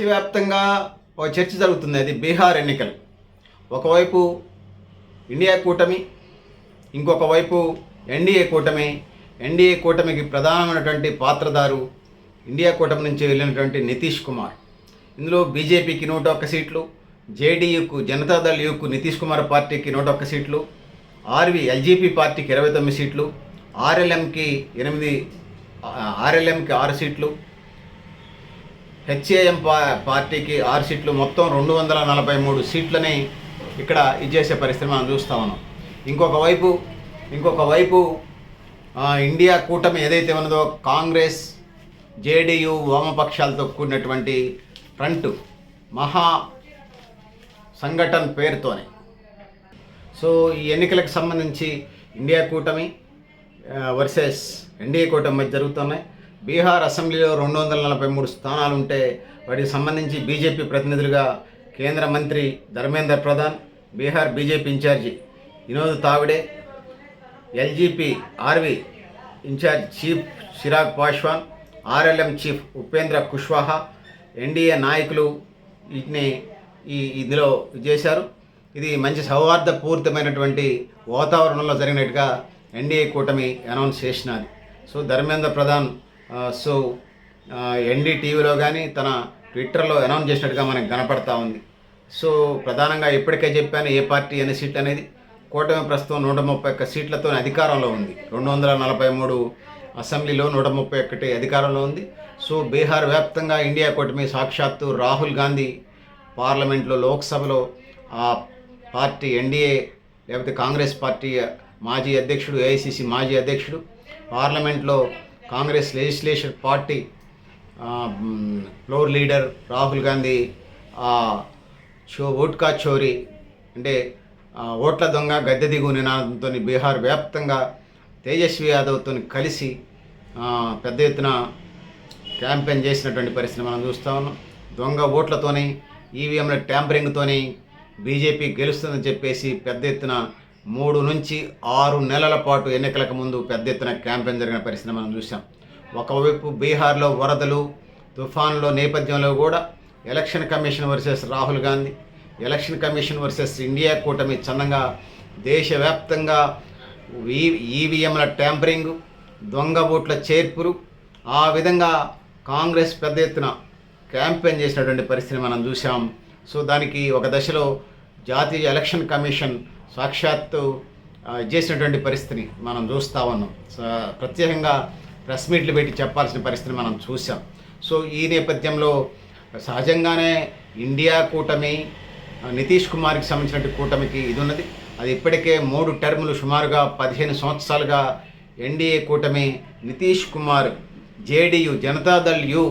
దేశవ్యాప్తంగా ఒక చర్చ జరుగుతుంది. అది బీహార్ ఎన్నికలు. ఒకవైపు ఇండియా కూటమి ఇంకొక వైపు ఎన్డీఏ కూటమి. ఎన్డీఏ కూటమికి ప్రధానమైనటువంటి పాత్రదారు ఇండియా కూటమి నుంచి వెళ్ళినటువంటి నితీష్ కుమార్. ఇందులో బీజేపీకి నూట ఒక్క సీట్లు జేడీయూకు జనతాదళ్ యూకు నితీష్ కుమార్ పార్టీకి నూట ఒక్క సీట్లు ఆర్వి ఎల్జీపీ పార్టీకి ఇరవై తొమ్మిది సీట్లు ఆర్ఎల్ఎంకి ఎనిమిది ఆర్ఎల్ఎంకి ఆరు సీట్లు హెచ్ఏఎం పా పార్టీకి ఆరు సీట్లు మొత్తం రెండు వందల నలభై మూడు సీట్లని ఇక్కడ ఇచ్చేసే పరిస్థితి మనం చూస్తా ఉన్నాం. ఇంకొక వైపు ఇంకొక వైపు ఇండియా కూటమి ఏదైతే ఉన్నదో కాంగ్రెస్ జేడీయూ వామపక్షాలతో కూడినటువంటి ఫ్రంట్ మహా సంఘటన పేరుతోనే. సో ఈ ఎన్నికలకు సంబంధించి ఇండియా కూటమి వర్సెస్ ఎన్డీఏ కూటమి మధ్య జరుగుతున్నాయి. బీహార్ అసెంబ్లీలో రెండు వందల నలభై మూడు స్థానాలు ఉంటే వాటికి సంబంధించి బీజేపీ ప్రతినిధులుగా కేంద్ర మంత్రి Dharmendra Pradhan Bihar BJP incharge Vinod Tawde LJP RV incharge chief Chirag Paswan RLM chief Upendra Kushwaha NDA నాయకులు వీటిని ఈ ఇందులో చేశారు ఇది మంచి సౌహార్దపూరితమైనటువంటి వాతావరణంలో జరిగినట్టుగా ఎన్డీఏ కూటమి అనౌన్స్ చేసినది. సో ధర్మేంద్ర ప్రధాన్ సో ఎన్డీటీవీలో కానీ తన ట్విట్టర్లో అనౌన్స్ చేసినట్టుగా మనకు కనపడతా ఉంది. సో ప్రధానంగా ఇప్పటికే చెప్పాను ఏ పార్టీ అనే సీట్ అనేది కూటమి ప్రస్తుతం నూట ముప్పై ఒక్క సీట్లతో అధికారంలో ఉంది. రెండు వందల నలభై మూడు అసెంబ్లీలో నూట ముప్పై ఒకటి అధికారంలో ఉంది. సో బీహార్ వ్యాప్తంగా ఇండియా కూటమి సాక్షాత్తు రాహుల్ గాంధీ పార్లమెంట్లో లోక్సభలో ఆ పార్టీ ఎన్డీఏ లేకపోతే కాంగ్రెస్ పార్టీ మాజీ అధ్యక్షుడు ఏఐసిసి మాజీ అధ్యక్షుడు పార్లమెంట్లో Congress legislation party floor leader Rahul Gandhi ఆ, చో ఓట్కా చోరీ అంటే ఓట్ల దొంగ గద్దె దిగు నినాదంతో బీహార్ వ్యాప్తంగా తేజస్వి యాదవ్తో కలిసి పెద్ద ఎత్తున క్యాంపెయిన్ చేసినటువంటి పరిస్థితి మనం చూస్తూ ఉన్నాం. దొంగ ఓట్లతోని ఈవీఎంల ట్యాంపరింగ్తోని బీజేపీ గెలుస్తుందని చెప్పేసి పెద్ద ఎత్తున మూడు నుంచి ఆరు నెలల పాటు ఎన్నికలకు ముందు పెద్ద ఎత్తున క్యాంపెయిన్ జరిగిన పరిస్థితి మనం చూసాం ఒకవైపు బీహార్లో వరదలు తుఫాన్ల నేపథ్యంలో కూడా election commission versus Rahul Gandhi election commission versus India కూటమి చందంగా దేశవ్యాప్తంగా ఈవీఎంల ట్యాంపరింగ్ దొంగ ఓట్ల చేర్పులు ఆ విధంగా కాంగ్రెస్ పెద్ద ఎత్తున క్యాంపెయిన్ చేసినటువంటి పరిస్థితిని మనం చూసాం సో దానికి ఒక దశలో జాతీయ ఎలక్షన్ కమిషన్ సాక్షాత్తు చేసినటువంటి పరిస్థితిని మనం చూస్తూ ఉన్నాం. ప్రత్యేకంగా ప్రెస్ మీట్లు పెట్టి చెప్పాల్సిన పరిస్థితిని మనం చూసాం సో ఈ నేపథ్యంలో సహజంగానే ఇండియా కూటమి నితీష్ కుమార్కి సంబంధించినటువంటి కూటమికి ఇది ఉన్నది. అది ఇప్పటికే మూడు టర్ములు సుమారుగా పదిహేను సంవత్సరాలుగా ఎన్డీఏ కూటమి నితీష్ కుమార్ జేడీయూ జనతాదళ్ యు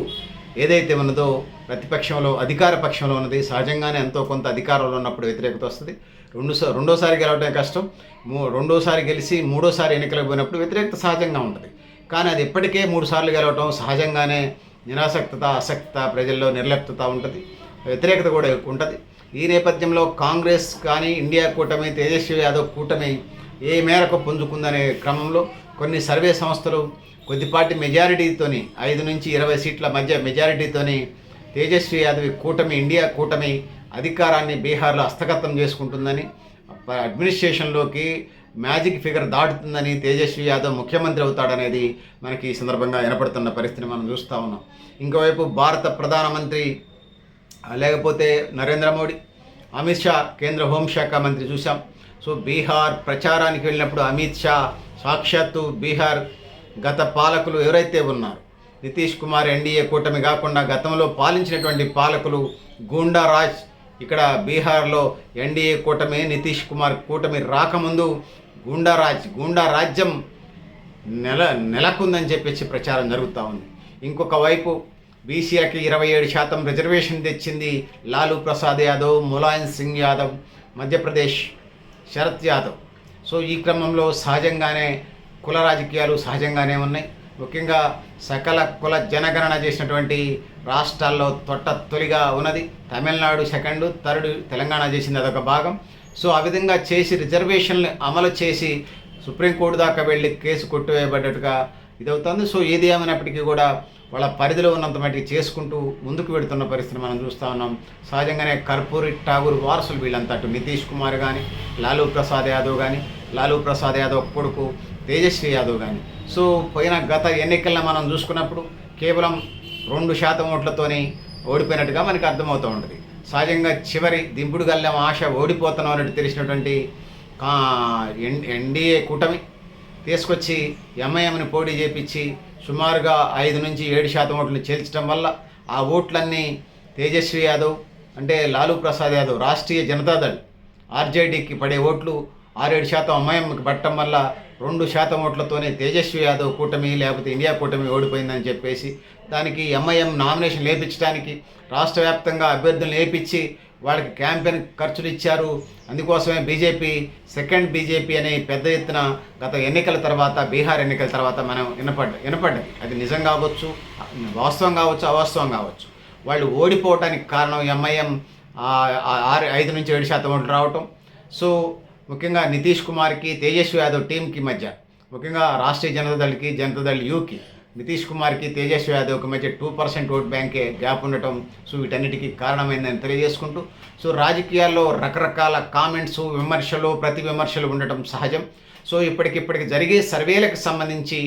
ఏదైతే ఉన్నదో ప్రతిపక్షంలో అధికార పక్షంలో ఉన్నది సహజంగానే ఎంతో కొంత అధికారంలో ఉన్నప్పుడు వ్యతిరేకత వస్తుంది. రెండు రెండోసారి గెలవడం కష్టం. మూ రెండోసారి గెలిచి మూడోసారి ఎన్నికలకు పోయినప్పుడు వ్యతిరేకత సహజంగా ఉంటుంది. కానీ అది ఇప్పటికే మూడు సార్లు గెలవటం సహజంగానే నిరాసక్తత అసక్తత ప్రజల్లో నిర్లిప్తత ఉంటుంది. వ్యతిరేకత కూడా ఉంటుంది. ఈ నేపథ్యంలో కాంగ్రెస్ కానీ ఇండియా కూటమి తేజస్వి యాదవ్ కూటమి ఏ మేరకు పుంజుకుందనే క్రమంలో కొన్ని సర్వే సంస్థలు కొద్దిపాటి మెజారిటీతోని ఐదు నుంచి ఇరవై సీట్ల మధ్య మెజారిటీతోని తేజస్వి యాదవ్ కూటమి ఇండియా కూటమి అధికారాన్ని బీహార్లో హస్తగతం చేసుకుంటుందని ప- అడ్మినిస్ట్రేషన్లోకి మ్యాజిక్ ఫిగర్ దాటుతుందని తేజస్వి యాదవ్ ముఖ్యమంత్రి అవుతాడనేది మనకి ఈ సందర్భంగా వినపడుతున్న పరిస్థితిని మనం చూస్తూ ఉన్నాం. ఇంకోవైపు భారత ప్రధానమంత్రి లేకపోతే నరేంద్ర మోడీ అమిత్ షా కేంద్ర హోంశాఖ మంత్రి చూసాం సో బీహార్ ప్రచారానికి వెళ్ళినప్పుడు అమిత్ షా సాక్షాత్తు బీహార్ గత పాలకులు ఎవరైతే ఉన్నారు నితీష్ కుమార్ ఎన్డీఏ కూటమి కాకుండా గతంలో పాలించినటువంటి పాలకులు గూండా రాజ్ ఇక్కడ బీహార్లో ఎన్డీఏ కూటమి నితీష్ కుమార్ కూటమి రాకముందు గూండా రాజ్ గూండా రాజ్యం నెల నెలకుందని చెప్పేసి ప్రచారం జరుగుతూ ఉంది. ఇంకొక వైపు బీసీఆర్కి ఇరవై ఏడు శాతం రిజర్వేషన్ తెచ్చింది లాలూ ప్రసాద్ యాదవ్ ములాయం సింగ్ యాదవ్ మధ్యప్రదేశ్ శరత్ యాదవ్. సో ఈ క్రమంలో సహజంగానే కుల రాజకీయాలు సహజంగానే ఉన్నాయి. ముఖ్యంగా సకల కుల జనగణన చేసినటువంటి రాష్ట్రాల్లో తొట్ట తొలిగా ఉన్నది. తమిళనాడు సెకండ్ థర్డ్ తెలంగాణ చేసింది అదొక భాగం. సో ఆ విధంగా చేసి రిజర్వేషన్లు అమలు చేసి సుప్రీంకోర్టు దాకా వెళ్ళి కేసు కొట్టివేయబడ్డట్టుగా ఇదవుతుంది. సో ఏది ఏమైనప్పటికీ కూడా వాళ్ళ పరిధిలో ఉన్నంత మటుకు చేసుకుంటూ ముందుకు వెడుతున్న పరిస్థితిని మనం చూస్తూ ఉన్నాం. సహజంగానే కర్పూరి ఠాగూర్ వారసులు వీళ్ళంతా అటు నితీష్ కుమార్ కానీ లాలూ ప్రసాద్ యాదవ్ కానీ లాలూ ప్రసాద్ యాదవ్ కొడుకు తేజస్వి యాదవ్ కానీ సో పోయిన గత ఎన్నికల్లో మనం చూసుకున్నప్పుడు కేవలం రెండు శాతం ఓట్లతోనే ఓడిపోయినట్టుగా మనకి అర్థమవుతూ ఉంటుంది. సహజంగా చివరి దింపుడు గల్లెం ఆశ ఓడిపోతున్నాం అన్నట్టు తెలిసినటువంటి ఎన్ ఎన్డీఏ కూటమి తీసుకొచ్చి ఎంఐఎంని పోటీ చేపించి సుమారుగా ఐదు నుంచి ఏడు శాతం ఓట్లు చేల్చడం వల్ల ఆ ఓట్లన్నీ తేజస్వి యాదవ్ అంటే లాలూ ప్రసాద్ యాదవ్ రాష్ట్రీయ జనతాదళ్ ఆర్జేడీకి పడే ఓట్లు ఆరేడు శాతం ఎంఐఎంకి పట్టడం వల్ల రెండు శాతం ఓట్లతోనే తేజస్వి యాదవ్ కూటమి లేకపోతే ఇండియా కూటమి ఓడిపోయిందని చెప్పేసి దానికి ఎంఐఎం నామినేషన్ లేపించడానికి రాష్ట్ర వ్యాప్తంగా అభ్యర్థులను లేపించి వాళ్ళకి క్యాంపెయిన్ ఖర్చులు ఇచ్చారు. అందుకోసమే బీజేపీ సెకండ్ బీజేపీ అనే పెద్ద ఎత్తున గత ఎన్నికల తర్వాత బీహార్ ఎన్నికల తర్వాత మనం వినపడ్డ వినపడ్డది అది నిజం కావచ్చు వాస్తవం కావచ్చు అవాస్తవం కావచ్చు. వాళ్ళు ఓడిపోవటానికి కారణం ఎంఐఎం ఆరు ఐదు నుంచి ఏడు శాతం ఓట్లు రావటం. సో ముఖ్యంగా నితీష్ కుమార్కి తేజస్వి యాదవ్ టీంకి మధ్య ముఖ్యంగా రాష్ట్రీయ జనతాదళ్కి జనతాదళ్ యూకి నితీష్ కుమార్కి తేజస్వి యాదవ్కి మధ్య టూ పర్సెంట్ ఓట్ బ్యాంకే గ్యాప్ ఉండటం సో వీటన్నిటికీ కారణమైందని తెలియజేసుకుంటూ సో రాజకీయాల్లో రకరకాల కామెంట్స్ విమర్శలు ప్రతి విమర్శలు ఉండటం సహజం. సో ఇప్పటికిప్పటికి జరిగే సర్వేలకు సంబంధించి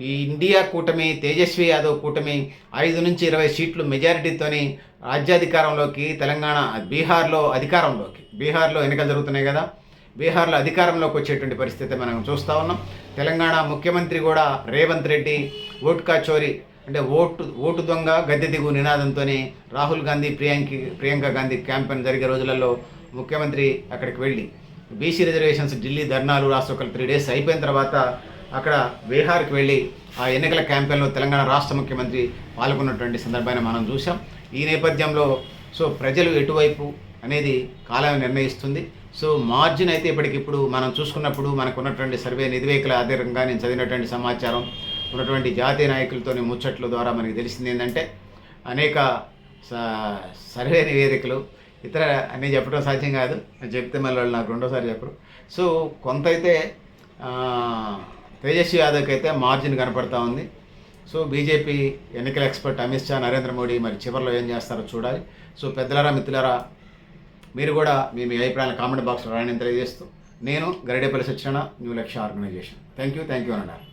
ఈ ఇండియా కూటమి తేజస్వి యాదవ్ కూటమి ఐదు నుంచి ఇరవై సీట్లు మెజారిటీతోని రాజ్యాధికారంలోకి తెలంగాణ బీహార్లో అధికారంలోకి బీహార్లో ఎన్నికలు జరుగుతున్నాయి కదా బీహార్లో అధికారంలోకి వచ్చేటువంటి పరిస్థితి మనం చూస్తూ ఉన్నాం. తెలంగాణ ముఖ్యమంత్రి కూడా రేవంత్ రెడ్డి ఓట్కా చోరీ అంటే ఓటు ఓటు దొంగ గద్దె దిగు నినాదంతో రాహుల్ గాంధీ ప్రియాంకి ప్రియాంక గాంధీ క్యాంపెయిన్ జరిగే రోజులలో ముఖ్యమంత్రి అక్కడికి వెళ్ళి బీసీ రిజర్వేషన్స్ ఢిల్లీ ధర్నాలు రాష్ట్ర ఒక త్రీ డేస్ అయిపోయిన తర్వాత అక్కడ బీహార్కి వెళ్ళి ఆ ఎన్నికల క్యాంపెయిన్లో తెలంగాణ రాష్ట్ర ముఖ్యమంత్రి పాల్గొన్నటువంటి సందర్భాన్ని మనం చూసాం ఈ నేపథ్యంలో సో ప్రజలు ఎటువైపు అనేది కాలం నిర్ణయిస్తుంది. సో మార్జిన్ అయితే ఇప్పటికిప్పుడు మనం చూసుకున్నప్పుడు మనకు ఉన్నటువంటి సర్వే నిధివేకుల ఆధారంగా నేను చదివినటువంటి సమాచారం ఉన్నటువంటి జాతీయ నాయకులతోని ముచ్చట్ల ద్వారా మనకి తెలిసింది ఏంటంటే అనేక సర్వే నివేదికలు ఇతర అన్నీ చెప్పడం సాధ్యం కాదు. నేను చెప్తే మళ్ళీ వాళ్ళు నాకు రెండోసారి చెప్పరు. సో కొంత అయితే తేజస్వి యాదవ్కి అయితే మార్జిన్ కనపడతా ఉంది. సో బీజేపీ ఎన్నికల ఎక్స్పర్ట్ అమిత్ షా నరేంద్ర మోడీ మరి చివరిలో ఏం చేస్తారో చూడాలి. సో పెద్దలారా మిత్రులారా మీరు కూడా మీ మీ అభిప్రాయాలు కామెంట్ బాక్స్లో రాయని తెలియజేస్తూ నేను గరిడేపల్లి శిక్షణ new Lakshya organization. Thank you thank you అన్నారు